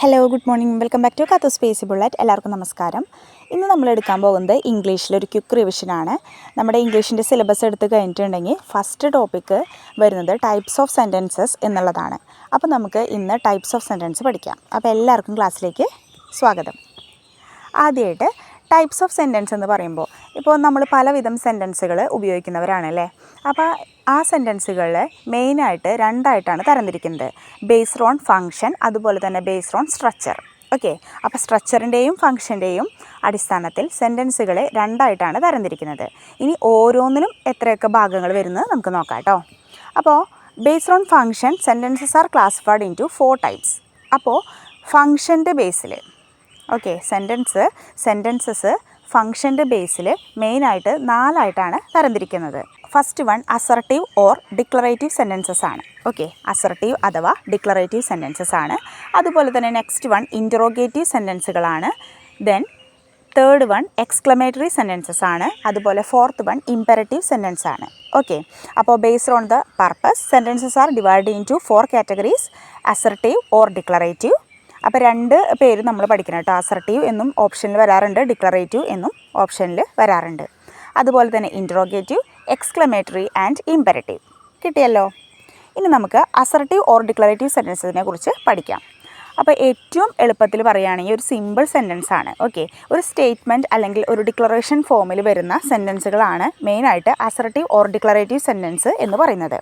Hello good morning welcome back to കത്ത് space bullet എല്ലാവർക്കും നമസ്കാരം. ഇന്ന് നമ്മൾ എടുക്കാൻ പോകുന്നത് ഇംഗ്ലീഷിലൊരു ക്യുക്ക് റിവിഷനാണ് നമ്മുടെ ഇംഗ്ലീഷിന്റെ സിലബസ് എടുത്ത് കഴിഞ്ഞിട്ടുണ്ടെങ്കിൽ ഫസ്റ്റ് ടോപ്പിക്ക് വരുന്നത് ടൈപ്സ് ഓഫ് സെന്റൻസസ് എന്നുള്ളതാണ്. അപ്പോൾ നമുക്ക് ഇന്ന് ടൈപ്സ് ഓഫ് സെന്റൻസ് പഠിക്കാം. അപ്പോൾ എല്ലാവർക്കും ക്ലാസ്സിലേക്ക് സ്വാഗതം. ആദ്യമായിട്ട് ടൈപ്സ് ഓഫ് സെന്റൻസ് എന്ന് പറയുമ്പോൾ ഇപ്പോൾ നമ്മൾ പലവിധം സെന്റൻസുകൾ ഉപയോഗിക്കുന്നവരാണല്ലേ? അപ്പോൾ ആ സെന്റൻസുകൾ മെയിനായിട്ട് രണ്ടായിട്ടാണ് തരംതിരിക്കുന്നത്. ബേസ് ഓൺ ഫങ്ഷൻ അതുപോലെ തന്നെ ബേസ് ഓൺ സ്ട്രക്ചർ ഓക്കെ അപ്പോൾ സ്ട്രക്ചറിന്റെയും ഫങ്ഷന്റെയും അടിസ്ഥാനത്തിൽ സെന്റൻസുകളെ രണ്ടായിട്ടാണ് തരംതിരിക്കുന്നത്. ഇനി ഓരോന്നിലും എത്രയൊക്കെ ഭാഗങ്ങൾ വരുന്നത് നമുക്ക് നോക്കാം കേട്ടോ. അപ്പോൾ based on function sentences are classified into four types അപ്പോൾ ഫങ്ഷന്റെ ബേസിൽ ഓക്കെ സെന്റൻസ് സെന്റൻസസ് ഫങ്ഷന്റെ ബേസിൽ മെയിനായിട്ട് നാലായിട്ടാണ് തരംതിരിക്കുന്നത്. First one assertive or declarative sentences ആണ്. ഓക്കെ അസർട്ടീവ് അഥവാ ഡിക്ലറേറ്റീവ് സെന്റൻസസ് ആണ്. അതുപോലെ തന്നെ next one interrogative സെന്റൻസുകളാണ് then third one exclamatory sentences ആണ്. അതുപോലെ ഫോർത്ത് വൺ ഇമ്പരറ്റീവ് സെന്റൻസ് ആണ്. ഓക്കെ അപ്പോൾ based on the purpose sentences are divide into four categories assertive or declarative അപ്പോൾ രണ്ട് പേര് നമ്മൾ പഠിക്കണം കേട്ടോ. അസർട്ടീവ് എന്നും ഓപ്ഷനിൽ വരാറുണ്ട് ഡിക്ലറേറ്റീവ് എന്നും ഓപ്ഷനിൽ വരാറുണ്ട്. അതുപോലെ തന്നെ ഇൻട്രോഗേറ്റീവ് എക്സ്ക്ലമേറ്ററി ആൻഡ് ഇമ്പരറ്റീവ് കിട്ടിയല്ലോ? ഇനി നമുക്ക് അസർട്ടീവ് ഓർ ഡിക്ലറേറ്റീവ് സെന്റൻസിനെ കുറിച്ച് പഠിക്കാം. അപ്പോൾ ഏറ്റവും എളുപ്പത്തിൽ പറയുകയാണെങ്കിൽ ഒരു സിമ്പിൾ സെന്റൻസ് ആണ് ഓക്കെ ഒരു സ്റ്റേറ്റ്മെന്റ് അല്ലെങ്കിൽ ഒരു ഡിക്ലറേഷൻ ഫോമിൽ വരുന്ന സെന്റൻസുകളാണ് മെയിനായിട്ട് അസർട്ടീവ് ഓർ ഡിക്ലറേറ്റീവ് സെന്റൻസ് എന്ന് പറയുന്നത്.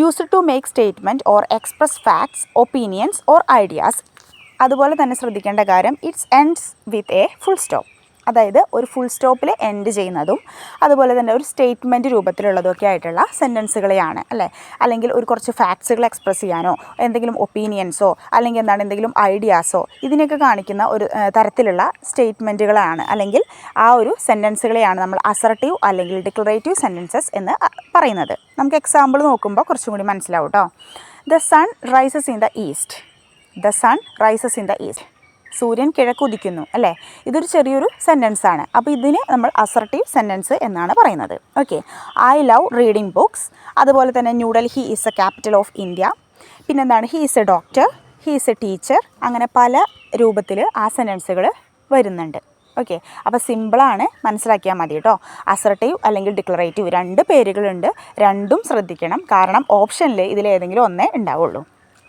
Used to make statement or express facts opinions or ideas അതുപോലെ തന്നെ ശ്രദ്ധിക്കേണ്ട കാര്യം it's ends with a full stop അതായത് ഒരു ഫുൾ സ്റ്റോപ്പിൽ എൻഡ് ചെയ്യുന്നതും അതുപോലെ തന്നെ ഒരു സ്റ്റേറ്റ്മെന്റ് രൂപത്തിലുള്ളതൊക്കെ ആയിട്ടുള്ള സെന്റൻസുകളെയാണ് അല്ലേ? അല്ലെങ്കിൽ ഒരു കുറച്ച് ഫാക്ട്സുകൾ എക്സ്പ്രസ് ചെയ്യാനോ എന്തെങ്കിലും ഒപ്പീനിയൻസോ അല്ലെങ്കിൽ എന്താണ് എന്തെങ്കിലും ഐഡിയാസോ ഇതിനൊക്കെ കാണിക്കുന്ന ഒരു തരത്തിലുള്ള സ്റ്റേറ്റ്മെന്റുകളാണ് അല്ലെങ്കിൽ ആ ഒരു സെന്റൻസുകളെയാണ് നമ്മൾ അസർട്ടീവ് അല്ലെങ്കിൽ ഡിക്ലറേറ്റീവ് സെന്റൻസസ് എന്ന് പറയുന്നത്. നമുക്ക് എക്സാമ്പിൾ നോക്കുമ്പോൾ കുറച്ചും കൂടി മനസ്സിലാവും കേട്ടോ the sun rises in the east the sun rises in the east സൂര്യൻ കിഴക്ക് ഉദിക്കുന്നു അല്ലേ? ഇതൊരു ചെറിയൊരു സെന്റൻസ് ആണ്. അപ്പോൾ ഇതിന് നമ്മൾ അസർട്ടീവ് സെന്റൻസ് എന്നാണ് പറയുന്നത്. Okay I love reading books അതുപോലെ തന്നെ New Delhi is a capital of India പിന്നെന്താണ്? He is a doctor he is a teacher അങ്ങനെ പല രൂപത്തിൽ ആ സെന്റൻസുകൾ വരുന്നുണ്ട്. ഓക്കെ അപ്പോൾ സിമ്പിളാണ് മനസ്സിലാക്കിയാൽ മതി കേട്ടോ അസർട്ടീവ് അല്ലെങ്കിൽ ഡിക്ലറേറ്റീവ് രണ്ട് പേരുകളുണ്ട്. രണ്ടും ശ്രദ്ധിക്കണം. കാരണം ഓപ്ഷനിൽ ഇതിലേതെങ്കിലും ഒന്നേ ഉണ്ടാവുള്ളൂ.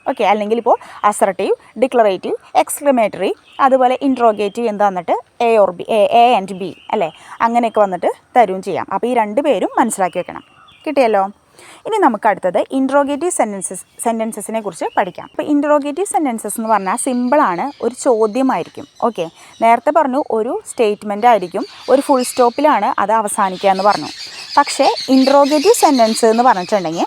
ഓക്കെ അല്ലെങ്കിൽ ഇപ്പോൾ അസർട്ടീവ് ഡിക്ലറേറ്റീവ് എക്സ്ക്ലമേറ്ററി അതുപോലെ ഇൻട്രോഗേറ്റീവ് എന്താ വന്നിട്ട്? A or B A A and B അല്ലേ? അങ്ങനെയൊക്കെ വന്നിട്ട് തരും ചെയ്യാം. അപ്പോൾ ഈ രണ്ട് പേരും മനസ്സിലാക്കി വെക്കണം. കിട്ടിയല്ലോ? ഇനി നമുക്ക് അടുത്തത് ഇൻട്രോഗേറ്റീവ് സെന്റൻസസ് സെന്റൻസസിനെ കുറിച്ച് പഠിക്കാം. അപ്പോൾ ഇൻട്രോഗേറ്റീവ് സെന്റൻസസ് എന്ന് പറഞ്ഞാൽ സിമ്പിളാണ് ഒരു ചോദ്യമായിരിക്കും. ഓക്കെ നേരത്തെ പറഞ്ഞു ഒരു സ്റ്റേറ്റ്മെന്റ് ആയിരിക്കും ഒരു ഫുൾ സ്റ്റോപ്പിലാണ് അത് അവസാനിക്കുക എന്ന് പറഞ്ഞു. പക്ഷേ ഇൻട്രോഗേറ്റീവ് സെന്റൻസ് എന്ന് പറഞ്ഞിട്ടുണ്ടെങ്കിൽ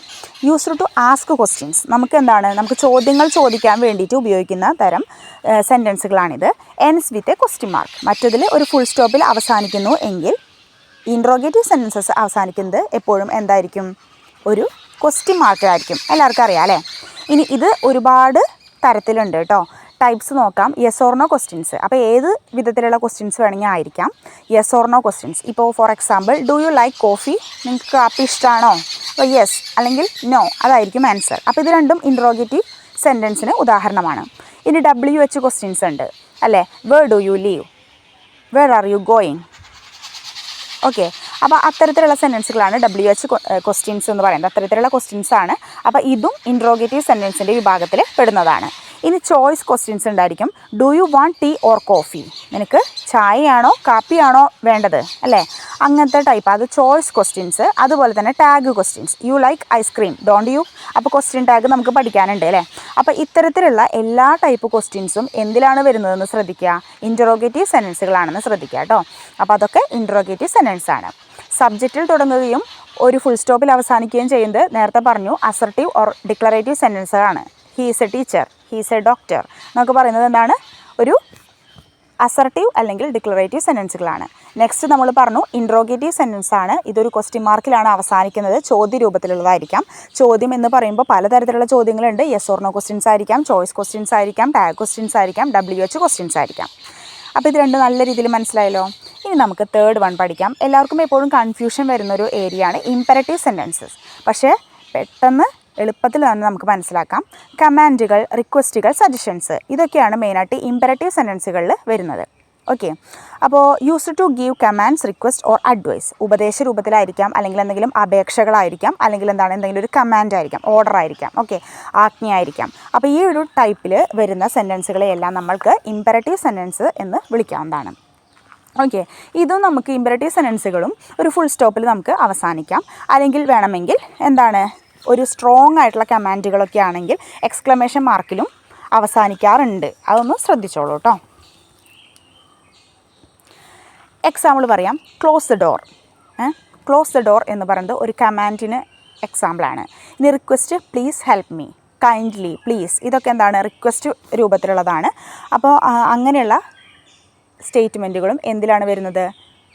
യൂസ്ഡ് ടു ആസ്ക് ക്വസ്റ്റ്യൻസ് നമുക്ക് എന്താണ്? നമുക്ക് ചോദ്യങ്ങൾ ചോദിക്കാൻ വേണ്ടിയിട്ട് ഉപയോഗിക്കുന്ന തരം സെന്റൻസുകളാണിത് ends with a question mark മറ്റതിൽ ഒരു ഫുൾ സ്റ്റോപ്പിൽ അവസാനിക്കുന്നു എങ്കിൽ ഇൻട്രോഗേറ്റീവ് സെന്റൻസസ് അവസാനിക്കുന്നത് എപ്പോഴും എന്തായിരിക്കും? ഒരു ക്വസ്റ്റ്യൻ മാർക്കിലായിരിക്കും എല്ലാവർക്കും അറിയാം അല്ലേ? ഇനി ഇത് ഒരുപാട് തരത്തിലുണ്ട് കേട്ടോ. ടൈപ്സ് നോക്കാം. യെസ് ഓർണോ ക്വസ്റ്റ്യൻസ് അപ്പോൾ ഏത് വിധത്തിലുള്ള ക്വസ്റ്റ്യൻസ് വേണമെങ്കിൽ ആയിരിക്കാം. യെസ് ഓർണോ ക്വസ്റ്റ്യൻസ് ഇപ്പോൾ for example do you like coffee നിങ്ങൾക്ക് കാപ്പി ഇഷ്ടമാണോ അപ്പോൾ യെസ് അല്ലെങ്കിൽ നോ അതായിരിക്കും ആൻസർ അപ്പോൾ ഇത് രണ്ടും ഇൻട്രോഗേറ്റീവ് സെന്റൻസിന് ഉദാഹരണമാണ്. ഇനി ഡബ്ല്യു എച്ച് ക്വസ്റ്റ്യൻസ് ഉണ്ട്. അല്ലേ? Where do you live where are you going okay അപ്പോൾ അത്തരത്തിലുള്ള സെന്റൻസുകളാണ് ഡബ്ല്യു എച്ച് ക്വസ്റ്റ്യൻസ് എന്ന് പറയുന്നത്. അത്തരത്തിലുള്ള ക്വസ്റ്റ്യൻസ് ആണ്. അപ്പോൾ ഇതും ഇൻട്രോഗേറ്റീവ് സെന്റൻസിന്റെ വിഭാഗത്തിൽ പെടുന്നതാണ്. ഇനി ചോയ്സ് ക്വസ്റ്റ്യൻസ് ഉണ്ടായിരിക്കും. Do you want tea or coffee നിനക്ക് ചായയാണോ കാപ്പിയാണോ വേണ്ടത്? അല്ലേ? അങ്ങനത്തെ ടൈപ്പ് അത് ചോയ്സ് ക്വസ്റ്റ്യൻസ് അതുപോലെ തന്നെ tag questions you like ice cream don't you അപ്പോൾ ക്വസ്റ്റ്യൻ ടാഗ് നമുക്ക് പഠിക്കാനുണ്ട് അല്ലേ? അപ്പോൾ ഇത്തരത്തിലുള്ള എല്ലാ ടൈപ്പ് ക്വസ്റ്റ്യൻസും എന്തിലാണ് വരുന്നതെന്ന് ശ്രദ്ധിക്കുക. ഇന്ററോഗേറ്റീവ് സെന്റൻസുകളാണെന്ന് ശ്രദ്ധിക്കുക കേട്ടോ. അപ്പോൾ അതൊക്കെ ഇന്ററോഗേറ്റീവ് സെന്റൻസ് ആണ്. സബ്ജക്റ്റിൽ തുടങ്ങുകയും ഒരു ഫുൾ സ്റ്റോപ്പിൽ അവസാനിക്കുകയും ചെയ്യുന്നത് നേരത്തെ പറഞ്ഞു assertive or declarative സെന്റൻസുകളാണ് he is a teacher he is a doctor എന്നൊക്കെ പറയുന്നത് എന്താണ്? ഒരു അസർട്ടീവ് അല്ലെങ്കിൽ ഡിക്ലറേറ്റീവ് സെന്റൻസുകളാണ് നെക്സ്റ്റ് നമ്മൾ പറഞ്ഞു ഇൻട്രോഗേറ്റീവ് സെന്റൻസ് ആണ് ഇതൊരു ക്വസ്റ്റ്യൻ മാർക്കിലാണ് അവസാനിക്കുന്നത്. ചോദ്യ രൂപത്തിലുള്ളതായിരിക്കാം ചോദ്യം എന്ന് പറയുമ്പോൾ പലതരത്തിലുള്ള ചോദ്യങ്ങളുണ്ട്. യെസ് ഓർണോ ക്വസ്റ്റ്യൻസ് ആയിരിക്കാം. ചോയ്സ് ക്വസ്റ്റ്യൻസ് ആയിരിക്കാം. ടാഗ് ക്വസ്റ്റ്യൻസ് ആയിരിക്കാം. ഡബ്ല്യു എച്ച് ക്വസ്റ്റ്യൻസ് ആയിരിക്കാം. അപ്പോൾ ഇത് രണ്ട് നല്ല രീതിയിൽ മനസ്സിലായല്ലോ? ഇനി നമുക്ക് തേർഡ് വൺ പഠിക്കാം. എല്ലാവർക്കും എപ്പോഴും കൺഫ്യൂഷൻ വരുന്നൊരു ഏരിയയാണ് ഇമ്പരറ്റീവ് സെന്റൻസസ് പക്ഷേ പെട്ടെന്ന് എളുപ്പത്തിൽ തന്നെ നമുക്ക് മനസ്സിലാക്കാം. കമാൻഡുകൾ റിക്വസ്റ്റുകൾ സജഷൻസ്. ഇതൊക്കെയാണ് മെയിനായിട്ട് ഇമ്പരറ്റീവ് സെന്റൻസുകളിൽ വരുന്നത്. ഓക്കെ അപ്പോൾ use to give commands request or advice ഉപദേശ രൂപത്തിലായിരിക്കാം അല്ലെങ്കിൽ എന്തെങ്കിലും അപേക്ഷകളായിരിക്കാം അല്ലെങ്കിൽ എന്താണ് എന്തെങ്കിലും ഒരു കമാൻഡ് ആയിരിക്കാം ഓർഡർ ആയിരിക്കാം. ഓക്കെ ആജ്ഞയായിരിക്കാം. അപ്പോൾ ഈ ഒരു ടൈപ്പിൽ വരുന്ന സെന്റൻസുകളെയെല്ലാം നമ്മൾക്ക് ഇമ്പരറ്റീവ് സെന്റൻസ് എന്ന് വിളിക്കാവുന്നതാണ്. ഓക്കെ ഇതും നമുക്ക് ഇമ്പരറ്റീവ് സെന്റൻസുകളും ഒരു ഫുൾ സ്റ്റോപ്പിൽ നമുക്ക് അവസാനിക്കാം. അല്ലെങ്കിൽ വേണമെങ്കിൽ എന്താണ് ഒരു സ്ട്രോങ് ആയിട്ടുള്ള കമാൻഡുകളൊക്കെ ആണെങ്കിൽ എക്സ്ക്ലമേഷൻ മാർക്കിലും അവസാനിക്കാറുണ്ട്. അതൊന്ന് ശ്രദ്ധിച്ചോളൂ കേട്ടോ എക്സാമ്പിൾ പറയാം. Close the door close the door എന്ന് പറയുന്നത് ഒരു കമാൻഡിന് എക്സാമ്പിളാണ് ഇനി request please help me kindly please ഇതൊക്കെ എന്താണ്? റിക്വസ്റ്റ് രൂപത്തിലുള്ളതാണ്. അപ്പോൾ അങ്ങനെയുള്ള സ്റ്റേറ്റ്മെന്റുകളും എന്തിലാണ് വരുന്നത്?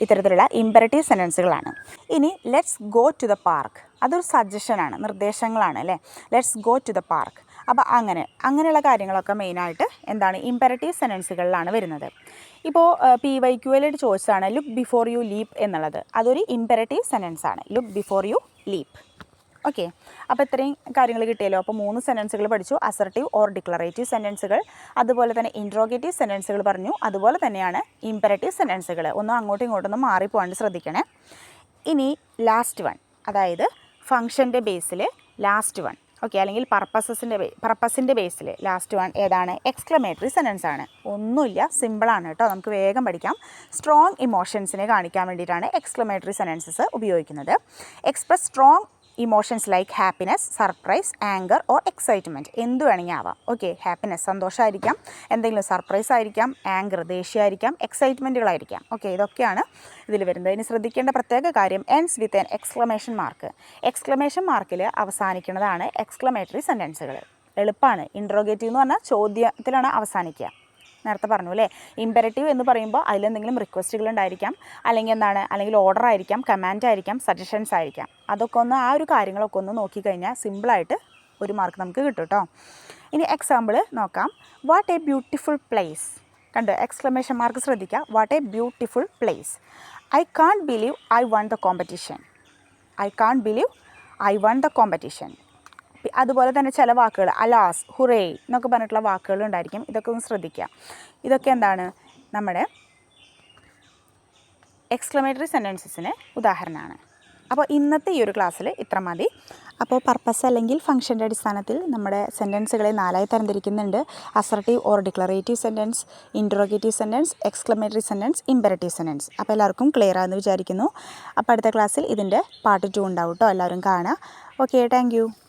ഇത്തരത്തിലുള്ള ഇമ്പരറ്റീവ് സെന്റൻസുകളാണ് ഇനി let's go to the park അതൊരു സജഷനാണ് നിർദ്ദേശങ്ങളാണ് അല്ലേ? Let's go to the park അപ്പോൾ അങ്ങനെ അങ്ങനെയുള്ള കാര്യങ്ങളൊക്കെ മെയിനായിട്ട് എന്താണ് ഇമ്പരറ്റീവ് സെന്റൻസുകളിലാണ് വരുന്നത്. ഇപ്പോൾ പി വൈ ക്യു എൽ ചോദിച്ചതാണ് ലുക്ക് ബിഫോർ യു ലീപ്പ് എന്നുള്ളത്. അതൊരു imperative സെന്റൻസാണ് look before you leap okay അപ്പോൾ ഇത്രയും കാര്യങ്ങൾ കിട്ടിയല്ലോ. അപ്പോൾ മൂന്ന് സെന്റൻസുകൾ പഠിച്ചു. അസർട്ടീവ് ഓർ ഡിക്ലറേറ്റീവ് സെന്റൻസുകൾ അതുപോലെ തന്നെ ഇൻട്രോഗേറ്റീവ് സെന്റൻസുകൾ പറഞ്ഞു. അതുപോലെ തന്നെയാണ് ഇമ്പരേറ്റീവ് സെന്റൻസുകൾ ഒന്നും അങ്ങോട്ടും ഇങ്ങോട്ടൊന്നും മാറിപ്പോകാണ്ട് ശ്രദ്ധിക്കണേ. ഇനി ലാസ്റ്റ് വൺ അതായത് ഫങ്ഷന്റെ ബേസിൽ ലാസ്റ്റ് വൺ ഓക്കെ അല്ലെങ്കിൽ പർപ്പസസിന്റെ പർപ്പസിന്റെ ബേസിൽ ലാസ്റ്റ് വൺ ഏതാണ്? എക്സ്ക്ലമേറ്ററി സെന്റൻസ് ആണ്. ഒന്നുമില്ല. സിമ്പിളാണ് കേട്ടോ. നമുക്ക് വേഗം പഠിക്കാം. സ്ട്രോങ് ഇമോഷൻസിനെ കാണിക്കാൻ വേണ്ടിയിട്ടാണ് എക്സ്ക്ലമേറ്ററി സെന്റൻസസ് ഉപയോഗിക്കുന്നത്. Express strong emotions like happiness surprise anger or excitement എന്ത് വേണമെങ്കിൽ ആവാം ഓക്കെ ഹാപ്പിനെസ് സന്തോഷമായിരിക്കാം എന്തെങ്കിലും സർപ്രൈസ് ആയിരിക്കാം ആങ്കർ ദേഷ്യമായിരിക്കാം എക്സൈറ്റ്മെന്റുകളായിരിക്കാം ഓക്കെ ഇതൊക്കെയാണ് ഇതിൽ വരുന്നത്. ഇനി ശ്രദ്ധിക്കേണ്ട പ്രത്യേക കാര്യം ends with an exclamation mark exclamation മാർക്കിൽ അവസാനിക്കുന്നതാണ് എക്സ്ക്ലമേറ്ററി സെന്റൻസുകൾ എളുപ്പമാണ് ഇൻട്രോഗേറ്റീവ് എന്ന് പറഞ്ഞാൽ ചോദ്യത്തിലാണ് അവസാനിക്കുക. നേരത്തെ പറഞ്ഞു അല്ലേ? ഇമ്പരറ്റീവ് എന്ന് പറയുമ്പോൾ അതിലെന്തെങ്കിലും റിക്വസ്റ്റുകൾ ഉണ്ടായിരിക്കാം അല്ലെങ്കിൽ എന്താണ് അല്ലെങ്കിൽ ഓർഡർ ആയിരിക്കാം കമാൻഡ് ആയിരിക്കാം സജഷൻസ് ആയിരിക്കാം. അതൊക്കെ ഒന്ന് ആ ഒരു കാര്യങ്ങളൊക്കെ ഒന്ന് നോക്കിക്കഴിഞ്ഞാൽ സിമ്പിളായിട്ട് ഒരു മാർക്ക് നമുക്ക് കിട്ടും കേട്ടോ ഇനി എക്സാമ്പിൾ നോക്കാം. വാട്ട് എ ബ്യൂട്ടിഫുൾ പ്ലേസ് കണ്ടോ? എക്സ്ക്ലമേഷൻ മാർക്ക് ശ്രദ്ധിക്കുക what a beautiful place I can't believe I won the competition I can't believe I won the competition അതുപോലെ തന്നെ ചില വാക്കുകൾ അലാസ് ഹുറേ എന്നൊക്കെ പറഞ്ഞിട്ടുള്ള വാക്കുകൾ ഉണ്ടായിരിക്കും. ഇതൊക്കെ ഒന്ന് ശ്രദ്ധിക്കുക. ഇതൊക്കെ എന്താണ്? നമ്മുടെ എക്സ്ക്ലമേറ്ററി സെന്റൻസസിന് ഉദാഹരണമാണ്. അപ്പോൾ ഇന്നത്തെ ഈ ഒരു ക്ലാസ്സിൽ ഇത്ര മതി. അപ്പോൾ പർപ്പസ് അല്ലെങ്കിൽ ഫംഗ്ഷന്റെ അടിസ്ഥാനത്തിൽ നമ്മുടെ സെന്റൻസുകളെ നാലായി തരംതിരിക്കുന്നുണ്ട്. Assertive or declarative sentence interrogative sentence exclamatory sentence imperative sentence അപ്പോൾ എല്ലാവർക്കും ക്ലിയർ ആണെന്ന് വിചാരിക്കുന്നു. അപ്പോൾ അടുത്ത ക്ലാസ്സിൽ ഇതിന്റെ പാർട്ട് ടു ഉണ്ടാവും കേട്ടോ എല്ലാവരും കാണുക. Okay thank